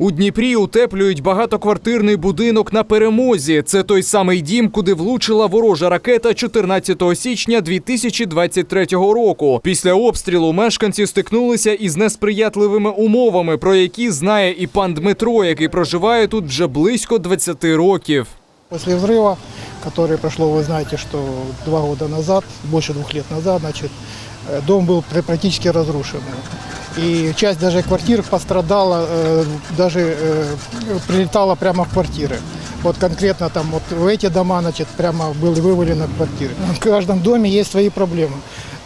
У Дніпрі утеплюють багатоквартирний будинок на перемозі. Це той самий дім, куди влучила ворожа ракета 14 січня 2023 року. Після обстрілу мешканці стикнулися із несприятливими умовами, про які знає і пан Дмитро, який проживає тут вже близько 20 років. После взрыва, который прошло, вы знаете, что два года назад, больше двух лет назад, значит, э, дом был пр- практически разрушен. И часть даже квартир пострадала, э, даже э, прилетала прямо в квартиры. Вот конкретно там вот в эти дома, значит, прямо были вывалены квартиры. В каждом доме есть свои проблемы.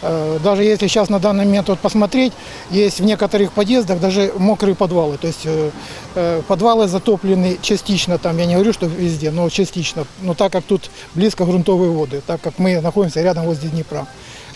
Э, Даже если сейчас на данный момент вот посмотреть, есть в некоторых подъездах даже мокрые подвалы. То есть э, э, подвалы затоплены частично, там я не говорю, что везде, но частично. Но так как тут близко грунтовые воды, так как мы находимся рядом возле Днепра.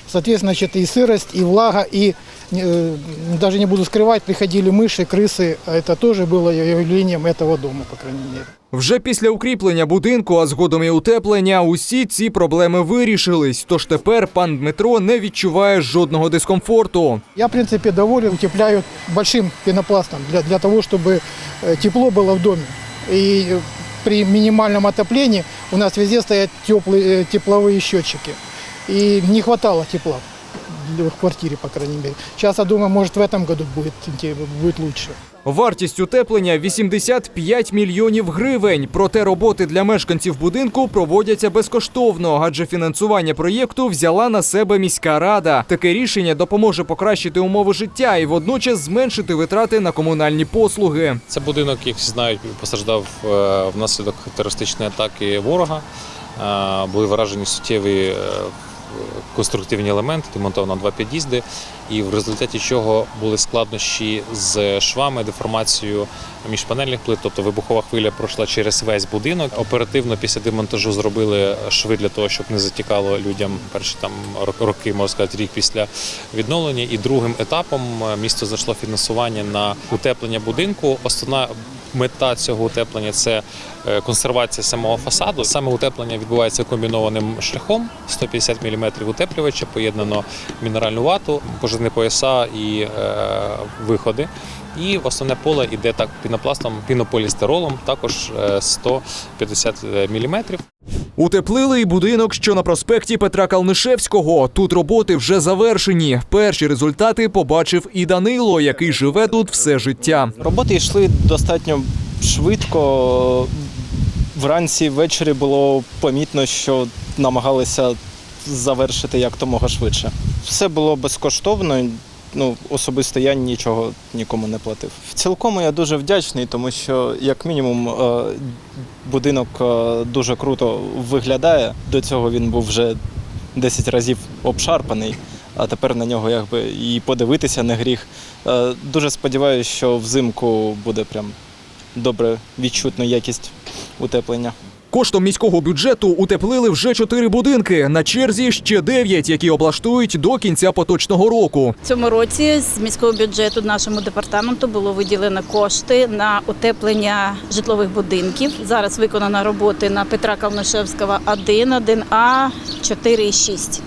Соответственно, значит, и сырость, и влага, и э, даже не буду скрывать, приходили мыши, крысы. А Это тоже было явлением этого дома, по крайней мере. Вже після укріплення будинку, а згодом і утеплення, усі ці проблеми вирішились. Тож тепер пан Дмитро не відчуває жодного дискомфорту. Я, в принципе, доволен. Утепляют большим пенопластом для, для того, чтобы э, тепло было в доме. И э, при минимальном отоплении у нас везде стоят теплые, э, тепловые счетчики. И не хватало тепла в квартире, по крайней мере. Сейчас, я думаю, может, в этом году будет, будет лучше. Вартість утеплення 85 мільйонів гривень. Проте роботи для мешканців будинку проводяться безкоштовно, адже фінансування проєкту взяла на себе міська рада. Таке рішення допоможе покращити умови життя і водночас зменшити витрати на комунальні послуги. Це будинок, як всі знають, постраждав е, внаслідок терористичної атаки ворога. Е, Були вражені суттєві е, конструктивні елементи, демонтовано два під'їзди, і в результаті чого були складнощі з швами, деформацією міжпанельних плит, тобто вибухова хвиля пройшла через весь будинок. Оперативно після демонтажу зробили шви для того, щоб не затікало людям перші там роки, можна сказати, рік після відновлення. І другим етапом е, місто знайшло фінансування на утеплення будинку. Основна мета цього утеплення це е, консервація самого фасаду. Саме утеплення відбувається комбінованим шляхом 150 мм утеплювача, поєднано мінеральну вату, пожежні пояса і е, виходи. І основне поле йде так пінопластом, пінополістиролом, також е, 150 мм. Утеплили і будинок, що на проспекті Петра Калнишевського. Тут роботи вже завершені. Перші результати побачив і Данило, який живе тут все життя. Роботи йшли достатньо швидко. Вранці ввечері було помітно, що намагалися завершити як томога швидше. Все було безкоштовно. Ну, особисто я нічого нікому не платив. В цілкому я дуже вдячний, тому що, як мінімум, е, будинок е, дуже круто виглядає. До цього він був вже 10 разів обшарпаний, а тепер на нього якби і подивитися не гріх. Е, Дуже сподіваюся, що взимку буде прям добре відчутна якість утеплення. Коштом міського бюджету утеплили вже чотири будинки. На черзі ще дев'ять, які облаштують до кінця поточного року. Цьому році з міського бюджету нашому департаменту було виділено кошти на утеплення житлових будинків. Зараз виконано роботи на Петра Калнишевського 1, 1А, 4 і 6.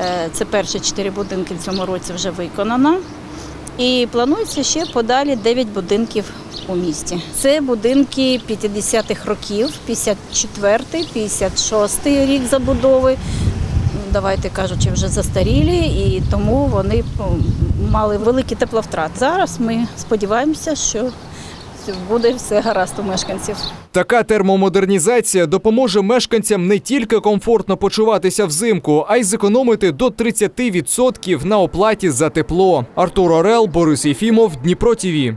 Е, Це перші чотири будинки в цьому році вже виконано. І планується ще подалі 9 будинків у місті. Це будинки 50-х років, 54-й, 56-й рік забудови. Давайте кажучи, вже застарілі, і тому вони мали великі тепловтрати. Зараз ми сподіваємося, що буде все гаразд у мешканців. Така термомодернізація допоможе мешканцям не тільки комфортно почуватися взимку, а й зекономити до 30% на оплаті за тепло. Артур Орел, Борис Єфімов, Дніпро ТІВІ.